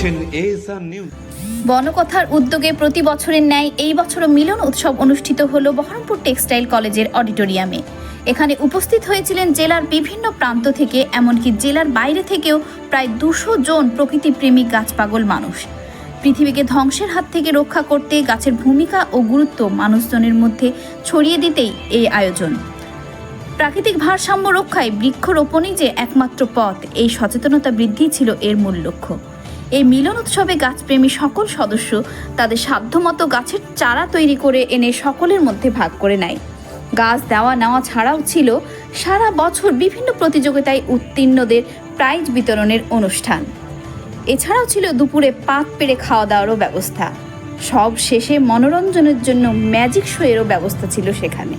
দেখছেন নিউজ। বনকথার উদ্যোগে প্রতি বছরের ন্যায় এই বছরও মিলন উৎসব অনুষ্ঠিত হলো বহরমপুর টেক্সটাইল কলেজের অডিটোরিয়ামে। এখানে উপস্থিত হয়েছিলেন জেলার বিভিন্ন প্রান্ত থেকে, এমনকি জেলার বাইরে থেকেও প্রায় দুশো জন প্রকৃতিপ্রেমী গাছপাগল মানুষ। পৃথিবীকে ধ্বংসের হাত থেকে রক্ষা করতে গাছের ভূমিকা ও গুরুত্ব মানুষজনের মধ্যে ছড়িয়ে দিতেই এই আয়োজন। প্রাকৃতিক ভারসাম্য রক্ষায় বৃক্ষরোপণই যে একমাত্র পথ, এই সচেতনতা বৃদ্ধি ছিল এর মূল লক্ষ্য। এই মিলন উৎসবে গাছপ্রেমী সকল সদস্য তাদের সাধ্যমতো গাছের চারা তৈরি করে এনে সকলের মধ্যে ভাগ করে নেয়। গাছ দেওয়া নেওয়া ছাড়াও ছিল সারা বছর বিভিন্ন প্রতিযোগিতায় উত্তীর্ণদের প্রাইজ বিতরণের অনুষ্ঠান। এছাড়াও ছিল দুপুরে পাত পেড়ে খাওয়া দাওয়ারও ব্যবস্থা। সব শেষে মনোরঞ্জনের জন্য ম্যাজিক শো এরও ব্যবস্থা ছিল সেখানে।